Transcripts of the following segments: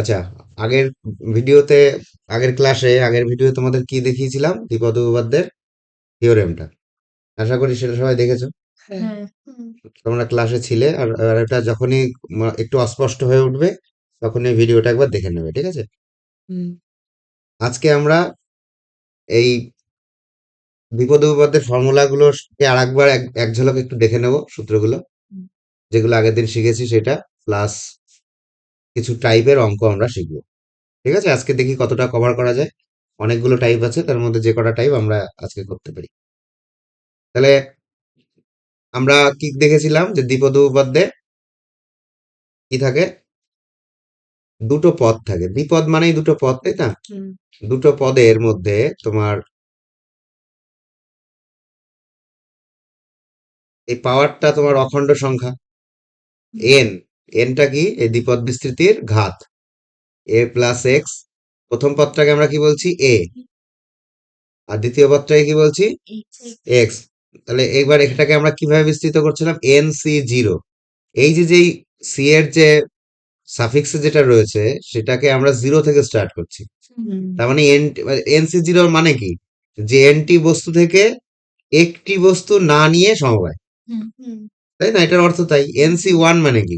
আচ্ছা আগের ভিডিওতে আগের ক্লাসে আগের ভিডিও তোমাদের কি দেখিয়েছিলাম? দ্বিপদ উপপাদ্যের থিওরেমটা আশা করি সেটা সবাই দেখেছ। হ্যাঁ। তোমরা ক্লাসে ছিলে আর এটা যখনই একটু অস্পষ্ট হয়ে উঠবে তখন এই ভিডিওটা একবার দেখে নেবে ঠিক আছে? আজকে আমরা এই বিপদ উপপাদ্যের ফর্মুলাগুলোকে আর একবার এক- এক ঝলক একটু দেখে নেব সূত্রগুলো। যেগুলো আগের দিন শিখেছি সেটা প্লাস কিছু টাইপের অঙ্ক আমরা শিখব। ঠিক আছে? আজকে দেখি কতটা কভার করা যায়। অনেকগুলো টাইপ আছে তার মধ্যে যে কটা টাইপ আমরা আজকে করতে পারি। তাহলে আমরা কি দেখেছিলাম যে দ্বিপদ উপপাদ্যে কি থাকে? দুটো পদ থাকে। দ্বিপদ মানেই দুটো পদ তাই না? দুটো পদের মধ্যে তোমার এই পাওয়ারটা তোমার অখণ্ড সংখ্যা এন এনটা কি? এই দ্বিপদ বিস্তৃতির ঘাত। এ প্লাস এক্স প্রথম পদটাকে আমরা কি বলছি? এ। আর দ্বিতীয় পদটাকে কি বলছি? এক্স। তাহলে একবার এটাকে আমরা কীভাবে বিস্তৃত করছিলাম? N C zero. এই যে যেই সি এর যে সাফিক্স যেটা রয়েছে সেটাকে আমরা জিরো থেকে স্টার্ট করছি। তার মানে এন এন সি জিরোর মানে কি? যে এনটি বস্তু থেকে একটি বস্তু না নিয়ে সমবায়। তাই না? এটার অর্থ তাই। এনসি ওয়ান মানে কি?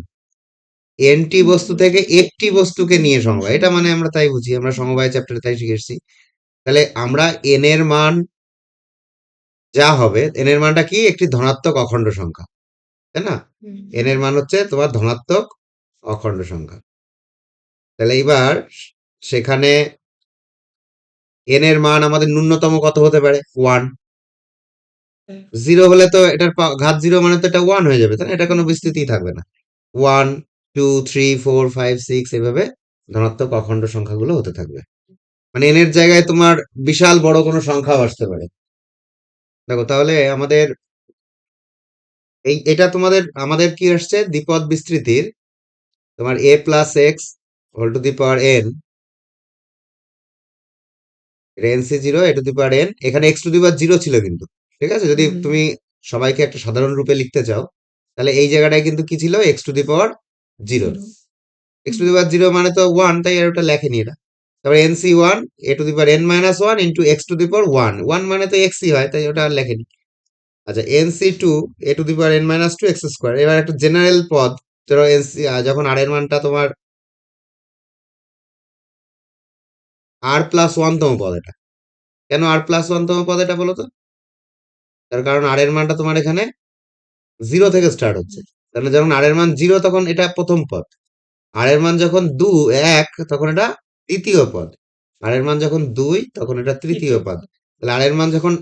এনটি বস্তু থেকে একটি বস্তুকে নিয়ে সমবায়। এটা মানে আমরা তাই বুঝি আমরা সমবায় চ্যাপ্টারে তাই শিখেছি। তাহলে আমরা এন এর মান যা হবে এন এর মানটা কি? একটি ধনাত্মক অখণ্ড সংখ্যা তাই না? এন এর মান হচ্ছে তোমার ধনাত্মক অখণ্ড সংখ্যা। তাহলে এবার সেখানে এন এর মান আমাদের ন্যূনতম কত হতে পারে? ওয়ান। জিরো হলে তো এটার ঘাত জিরো মানে তো এটা ওয়ান হয়ে যাবে তাই না? এটা কোনো বিস্তৃতি থাকবে না। One two three four five six এভাবে ধনাত্মক অখণ্ড সংখ্যাগুলো হতে থাকবে। মানে এনের জায়গায় তোমার বিশাল বড় কোনো সংখ্যাও আসতে পারে। দেখো তাহলে আমাদের এই এটা তোমাদের আমাদের কি আসছে? দ্বিপদ বিস্তৃতির তোমার a plus x whole to the power n n C zero a to the power n এখানে x to the power zero ছিল কিন্তু ঠিক আছে? যদি তুমি সবাইকে একটা সাধারণ রূপে লিখতে চাও তাহলে এই জায়গাটায় কিন্তু কি ছিল? X to the power zero. X to the power zero মানে তো ওয়ান তাই আর ওটা লেখেনি এটা। তারপরে n C one a to the power n minus one into x to the power one one মানে তো এক্সই হয় তাই ওটা আর লেখেনি। আচ্ছা n C two a to the power n minus two x square এবার একটা জেনারেল পদ ধরো এন সি যখন আর এর মানটা তোমার আর প্লাস ওয়ান তম পদ এটা। কেন আর প্লাস ওয়ান তম পদ এটা বলো তো? তার কারণ আর এর মানটা তোমার এখানে জিরো থেকে স্টার্ট হচ্ছে। তাহলে যখন আর এর মান জিরো তখন এটা প্রথম পদ। আর এর মান যখন দু এক তখন এটা তৃতীয় পদ। আর এর মান যখন দুই তখন এটা তৃতীয় পদ। তাহলে আর এর মান যখন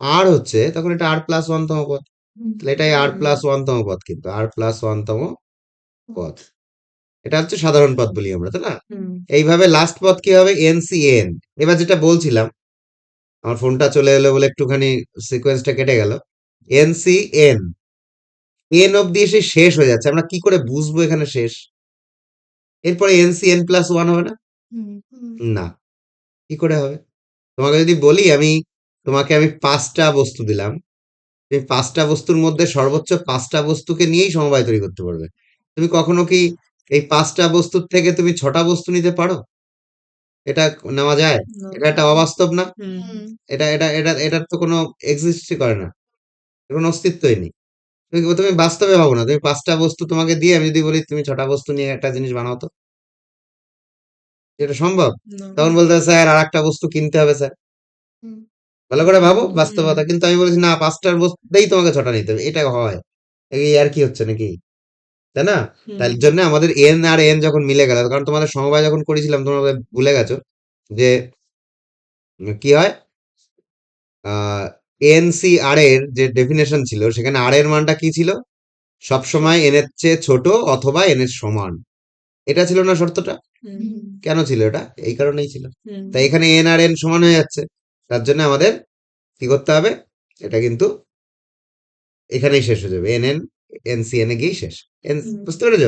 আর হচ্ছে তখন এটা আর প্লাস ওয়ান তম পদ। তাহলে এটাই আর প্লাস ওয়ান তম পদ কিন্তু আর প্লাস ওয়ান তম পদ। এটা হচ্ছে সাধারণ পদ বলি আমরা তাই না? এইভাবে লাস্ট পদ কি হবে? এন সি এন এবার যেটা বলছিলাম আমার ফোনটা চলে এলো বলে একটুখানি সিকোয়েন্সটা কেটে গেল। এন সি এন অব্দি এসে শেষ হয়ে যাচ্ছে। আমরা কি করে বুঝব এখানে শেষ? এরপরে n C n plus one হবে না? না। কি করে হবে? তোমাকে যদি বলি আমি তোমাকে আমি পাঁচটা বস্তু দিলাম। তুমি পাঁচটা বস্তুর মধ্যে সর্বোচ্চ পাঁচটা বস্তুকে নিয়েই সমবায় তৈরি করতে পারবে। তুমি কখনো কি এই পাঁচটা বস্তুর থেকে তুমি ছটা বস্তু নিতে পারো? এটা নেওয়া যায়? এটা একটা অবাস্তব না? এটা এটা এটা এটার তো কোনো এক্সিস্টই করে না। এর কোনো অস্তিত্বই নেই। তুমি তুমি বাস্তবে ভাবো না। তুমি পাঁচটা বস্তু তোমাকে দিয়ে আমি যদি বলি তুমি ছটা বস্তু নিয়ে একটা জিনিস বানাও তো। এটা সম্ভব? তখন বলতে হবে, স্যার আর একটা বস্তু কিনতে হবে স্যার। ভালো করে ভাবো বাস্তবতা। কিন্তু আমি বলেছি না পাঁচটার বস্তুতেই তোমাকে ছটা নিতে হবে। এটা হয়। এই আর কি হচ্ছে নাকি? তাই না? তার জন্য আমাদের এন আর এন যখন মিলে গেল কারণ তোমাদের সমবায় যখন করেছিলাম তোমরা ভুলে গেছো যে কি হয়? এন সি আর এর যে ডেফিনেশন ছিল সেখানে আর এর মানটা কি ছিল? সবসময় এন এর চেয়ে ছোট অথবা এন এর সমান। এটা ছিল না শর্তটা? কেন ছিল এটা? এই কারণেই ছিল। তাই এখানে এন আর এন সমান হয়ে যাচ্ছে। তার জন্য আমাদের কি করতে হবে? এটা কিন্তু এখানেই শেষ হয়ে যাবে। N n n C n a গিয়েই শেষ। এন বুঝতে পেরেছ?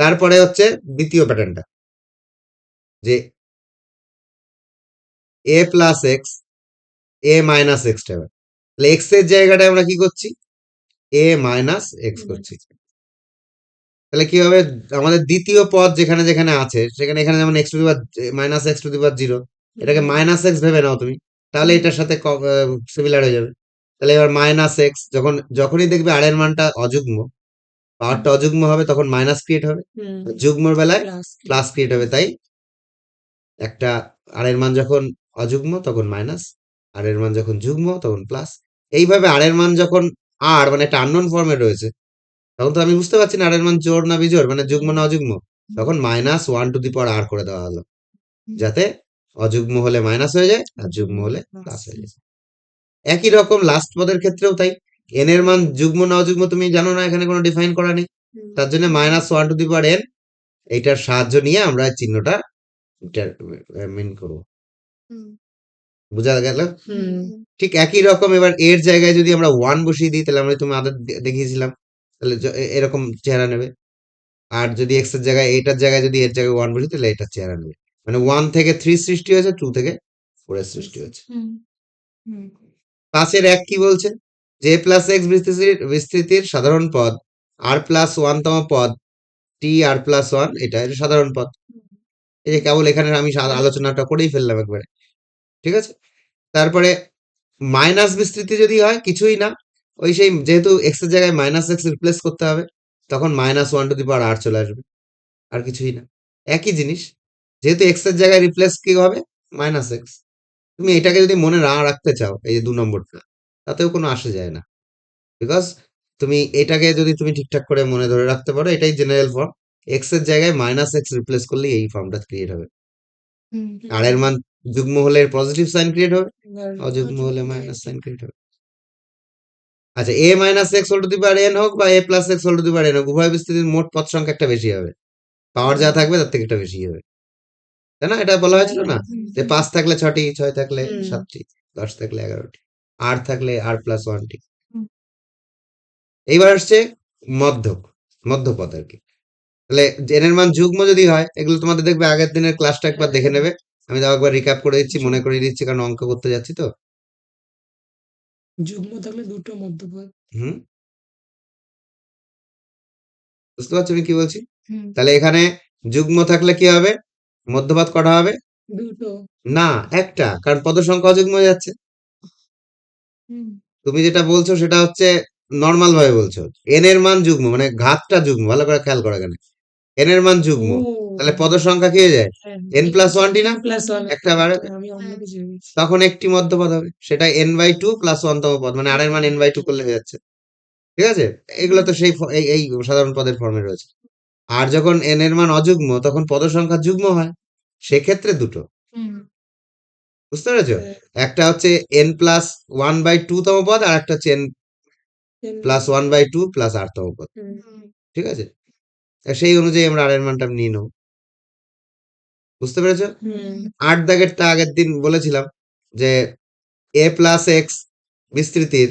তারপরে হচ্ছে দ্বিতীয় প্যাটার্নটা যে a plus x a minus x হবে। তাহলে এক্সের জায়গাটায় আমরা কি করছি? এ মাইনাস এক্স করছি। তাহলে কি হবে? আমাদের দ্বিতীয় পদ যেখানে যেখানে আছে সেখানে এখানে যেমন x to the power minus x to the power zero এটাকে মাইনাস এক্স ভেবে নাও তুমি। তাহলে এটার সাথে সিমিলার হয়ে যাবে। তাহলে এবার মাইনাস এক্স যখন যখনই দেখবে আর এর মানটা অযুগ্ম পাওয়ারটা অযুগ্ম হবে তখন মাইনাস ক্রিয়েট হবে। হুম যুগ্মর বেলায় প্লাস প্লাস ক্রিয়েট হবে। তাই একটা আর এর মান যখন অযুগ্ম তখন মাইনাস আর এর মান যখন যুগ্ম তখন প্লাস এইভাবে আর এর মান যখন আর মানে একটা আননোন ফর্মে রয়েছে তখন তো আমি বুঝতে পারছি না আর এর মান জোর না বিজোর মানে যুগ্ম না অযুগ্ম। তখন minus one to the power r করে দেওয়া হলো যাতে অযুগ্ম হলে মাইনাস হয়ে যায় আর যুগ্ম হলে প্লাস হয়ে যায়। একই রকম লাস্ট পদের ক্ষেত্রেও তাই এন এর মান যুগ্ম না অযুগ্ম তুমি জানো না এখানে কোনো ডিফাইন করা নেই। তার জন্য minus one to the power n এইটার সাহায্য নিয়ে আমরা চিহ্নটা মিন করব। বোঝা গেল? হুম। ঠিক একই রকম এবার এর জায়গায় যদি আমরা ওয়ান বসিয়ে দিই তাহলে আমরা তুমি আদের দেখিয়েছিলাম। তাহলে এরকম চেহারা নেবে। আর যদি এক্সের জায়গায় এইটার জায়গায় যদি এর জায়গায় ওয়ান বসি তাহলে এটার চেহারা নেবে। মানে ওয়ান থেকে থ্রি সৃষ্টি হয়েছে টু থেকে ফোর এর সৃষ্টি হয়েছে। পাঁচের এক কি বলছে? যে প্লাস এক্স বিস্তৃতির বিস্তৃতির সাধারণ পদ আর প্লাস ওয়ানতম পদ টি আর প্লাস ওয়ান এটা সাধারণ পদ। এই যে কেবল এখানে আমি আলোচনাটা করেই ফেললাম একবারে। ঠিক আছে? তারপরে মাইনাস বিস্তৃতি যদি হয় কিছুই না। ওই সেই যেহেতু এক্সের জায়গায় মাইনাস এক্স রিপ্লেস করতে হবে তখন minus one to the power r চলে আসবে। আর কিছুই না। একই জিনিস যেহেতু এক্সের জায়গায় রিপ্লেস কি হবে? মাইনাস এক্স তুমি এটাকে যদি মনে না রাখতে চাও এই যে দু নম্বরটা তাতেও কোনো আসে যায় না। বিকজ তুমি এটাকে যদি তুমি ঠিকঠাক করে মনে ধরে রাখতে পারো এটাই জেনারেল ফর্ম এক্সের জায়গায় মাইনাস এক্স রিপ্লেস করলে এই ফর্মটা ক্রিয়েট হবে। আর এর মান যুগ্ম হলে পজিটিভ সাইন ক্রিয়েট হবে অযুগ্ম হলে মাইনাস সাইন ক্রিয়েট হবে। আচ্ছা a minus x whole to the power n হোক বা a plus x whole to the power n হোক উভয় বিস্তৃতির মোট পদ সংখ্যা একটা বেশি হবে। পাওয়ার যা থাকবে তার থেকে একটা বেশি হবে। তাই না? এটা বলা হয়েছিল না? যে পাঁচ থাকলে ছটি ছয় থাকলে। সাতটি দশ থাকলে এগারোটি আট থাকলে আর প্লাস ওয়ানটি। এইবার আসছে মধ্যক মধ্যপদ আর কি। তাহলে জেনের মান যুগ্ম যদি হয় এগুলো তোমাদের দেখবে আগের দিনের ক্লাসটা একবার দেখে নেবে। আমি তাও একবার রিক্যাপ করে দিচ্ছি মনে করে দিচ্ছি কারণ অঙ্ক করতে যাচ্ছি তো। যুগ্ম থাকলে দুটো মধ্যপদ হুম। বুঝতে পারছ আমি কি বলছি? তাহলে এখানে যুগ্ম থাকলে কি হবে? মধ্যপাত কটা হবে? দুটো। না একটা কারণ পদ সংখ্যা অযুগ্ম যাচ্ছে। তুমি যেটা বলছো সেটা হচ্ছে নর্মাল ভাবে বলছো। এন এর মান যুগ্ম মানে ঘাতটা যুগ্ম ভালো করে খেয়াল করো এখানে। এন এর মান যুগ্ম। তাহলে পদ সংখ্যা কি হয়ে যায় এন প্লাস ওয়ানটি না? প্লাস ওয়ান একটা বারে আমি অন্য কিছু ভেবেছি। তখন একটি মধ্যপদ হবে। সেটা এন বাই টু প্লাস ওয়ানতম পদ মানে আর এর মান এন বাই টু করলে হয়ে যাচ্ছে। ঠিক আছে? এগুলো তো সেই এই এই সাধারণ পদের ফর্মে রয়েছে। আর যখন এন এর মান অযুগ্ম তখন পদ সংখ্যা যুগ্ম হয়। সেক্ষেত্রে দুটো। বুঝতে পেরেছ? একটা হচ্ছে n plus one by two তম পদ আর একটা হচ্ছে n plus one by two plus আর তম পদ। ঠিক আছে? সেই অনুযায়ী আমরা আর এর মানটা নিয়ে নেব। বুঝতে পেরেছ? আট দাগেরটা আগের দিন বলেছিলাম যে এ প্লাস এক্স বিস্তৃতির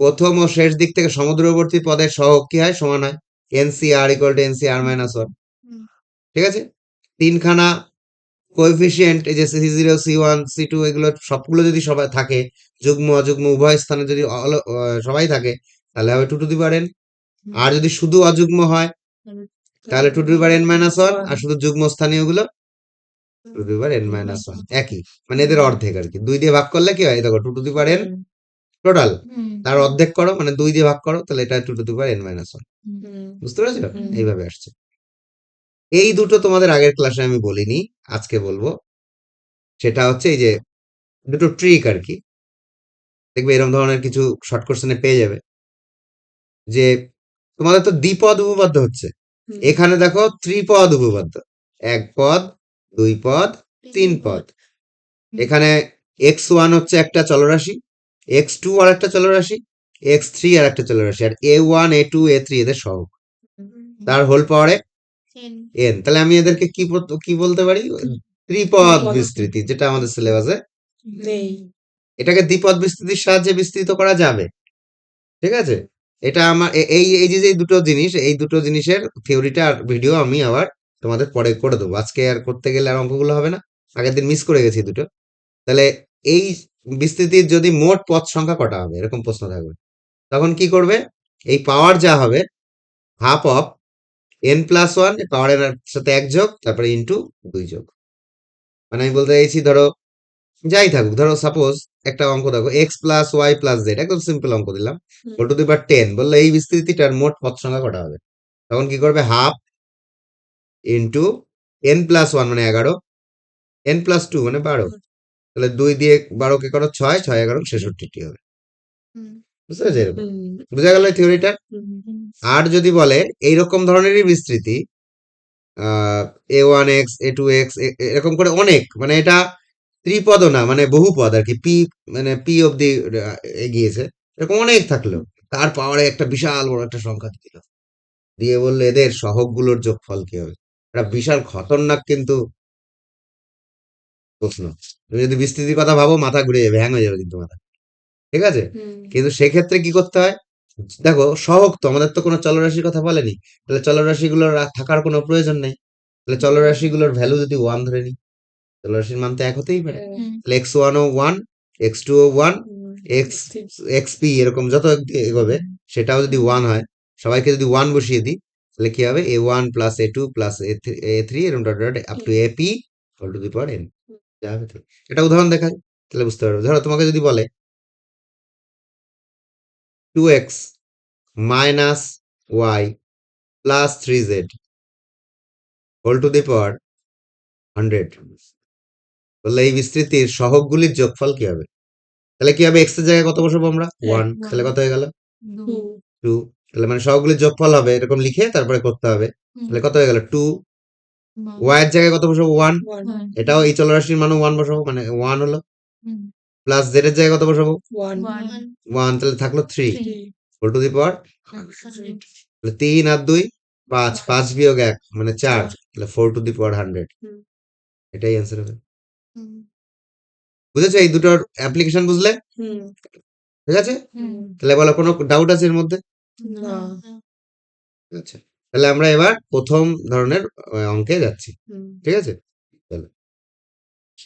প্রথম ও শেষ দিক থেকে সমুদ্রবর্তী পদের সহগ কি হয়? সমান হয় n C r equal to n C r minus one. ঠিক আছে? তিনখানা কোএফিসিয়েন্ট এই যে C zero C one C two এগুলো সবগুলো যদি সবাই থাকে যুগ্ম অযুগ্ম উভয় স্থানে যদি সবাই থাকে তাহলে হবে টু টু দি পারেন আর যদি শুধু অযুগ্ম হয় তাহলে two to power n minus one আর শুধু যুগ্ম স্থানীয়গুলো two to power n minus one একই। মানে এদের অর্ধেক আর কি। দুই দিয়ে ভাগ করলে কি হয়? দেখো two to the power n total তার অর্ধেক করো মানে দুই দিয়ে ভাগ করো তাহলে এটা two to the power n minus one বুঝতে পেরেছ? এইভাবে আসছে। এই দুটো তোমাদের আগের ক্লাসে আমি বলিনি আজকে বলব। সেটা হচ্ছে এই যে দুটো ট্রিক আর কি। দেখবে এরকম ধরনের কিছু শর্ট কোশ্চেনে পেয়ে যাবে। যে তোমাদের তো দ্বিপদ উপপাদ্য হচ্ছে। এখানে দেখো ত্রিপদ উপপাদ্য। এক পদ দুই পদ তিন পদ। এখানে এক্স ওয়ান হচ্ছে একটা চলরাশি এক্স টু আর একটা চলরাশি এক্স থ্রি আর একটা চলরাশি আর a one a two a three এদের সহগ। তার হোল পাওয়ারে এন। তাহলে আমি এদেরকে কি কি বলতে পারি? ত্রিপদ। বিস্তৃতি যেটা আমাদের সিলেবাসে। নেই। এটাকে দ্বিপদ বিস্তৃতির সাহায্যে বিস্তৃত করা যাবে। ঠিক আছে? এটা আমার এই এই যে যে দুটো জিনিস, এই দুটো জিনিসের থিওরিটা আর ভিডিও আমি আবার তোমাদের পরে করে দেবো। আজকে আর করতে গেলে আর অঙ্কগুলো হবে না। আগের দিন মিস করে গেছি দুটো। তাহলে এই বিস্তৃতির যদি মোট পথ সংখ্যা কটা হবে? এরকম প্রশ্ন থাকবে। তখন কি করবে? এই পাওয়ার যা হবে half of n plus one পাওয়ারের সাথে এক যোগ, তারপরে ইন্টু দুই যোগ। মানে আমি বলতে চাইছি, ধরো যাই থাকুক ধরো সাপোজ একটা অঙ্ক দেখো x plus y plus z একদম সিম্পল অঙ্ক দিলাম। হুম। Whole to the power ten বলল এই বিস্তৃতিটার মোট পথ সংখ্যা কটা হবে? তখন কি করবে? Half into n plus one মানে এগারো এন প্লাস টু মানে বারো। তাহলে দুই দিয়ে বারো কে করো? ছয় ছয় এগারো ছেষট্টিটি হবে। বুঝতে পেরেছ বুঝা গেল থিওরিটা আর যদি বলে এইরকম ধরনেরই বিস্তৃতি a one x a two x এরকম করে অনেক মানে এটা ত্রিপদও না মানে বহুপদ আর কি পি মানে পি অব্দি এগিয়েছে। এরকম অনেক থাকল তার পাওয়ারে একটা বিশাল বড় একটা সংখ্যা দিল দিয়ে বলল এদের সহগগুলোর যোগফল কি হবে? একটা বিশাল খতরনাক কিন্তু প্রশ্ন। তুমি যদি বিস্তৃতির কথা ভাবো মাথা ঘুরে যাবে হ্যাং হয়ে যাবে কিন্তু মাথা। ঠিক আছে? কিন্তু সেক্ষেত্রে কি করতে হয়? দেখো সহগ তো আমাদের তো কোনো চলরাশির কথা বলেনি। তাহলে চলরাশিগুলোর থাকার কোনো প্রয়োজন নেই। তাহলে চলরাশিগুলোর ভ্যালু যদি ওয়ান ধরে নিই চলরাশির মান তো এক হতেই পারে। তাহলে এক্স ওয়ান ও ওয়ান এক্স টু ও ওয়ান এক্স এক্স পি এরকম যত এগোবে সেটাও যদি ওয়ান হয় সবাইকে যদি ওয়ান বসিয়ে দিই তাহলে কি হবে? A one plus a two plus a three এরকম dot dot up to a p all to the power n যা হবে এটা উদাহরণ দেখায় তাহলে বুঝতে পারবে। ধরো তোমাকে যদি বলে two x minus y plus three z whole to the power hundred বললে এই বিস্তৃতির সহগগুলির যোগফল কি হবে? তাহলে কি হবে? এক্সের জায়গায় কত বসাবো আমরা? One one. তাহলে কত হয়ে গেল? টু টু তাহলে মানে সহগুলির যোগফল হবে এরকম লিখে তারপরে করতে হবে। তাহলে কত হয়ে গেল? টু ওয়াই এর জায়গায় কত বসাবো? ওয়ান এটাও এই চলরাশির মানে ওয়ান বসাবো মানে ওয়ান হলো। প্লাস জেড এর জায়গায় কত বসাবো? ওয়ান ওয়ান তাহলে থাকল three four to the power তাহলে তিন আর দুই পাঁচ। পাঁচ। বিয়োগ এক মানে চার। তাহলে four to the power hundred এটাই অ্যান্সার হবে। বুঝেছ? এই দুটোর অ্যাপ্লিকেশন বুঝলে? হুম। ঠিক আছে? হুম। তাহলে বলো কোনো ডাউট আছে এর মধ্যে? না। আচ্ছা তাহলে আমরা এবার প্রথম ধরনের অঙ্কে যাচ্ছি। হুম। ঠিক আছে? চলো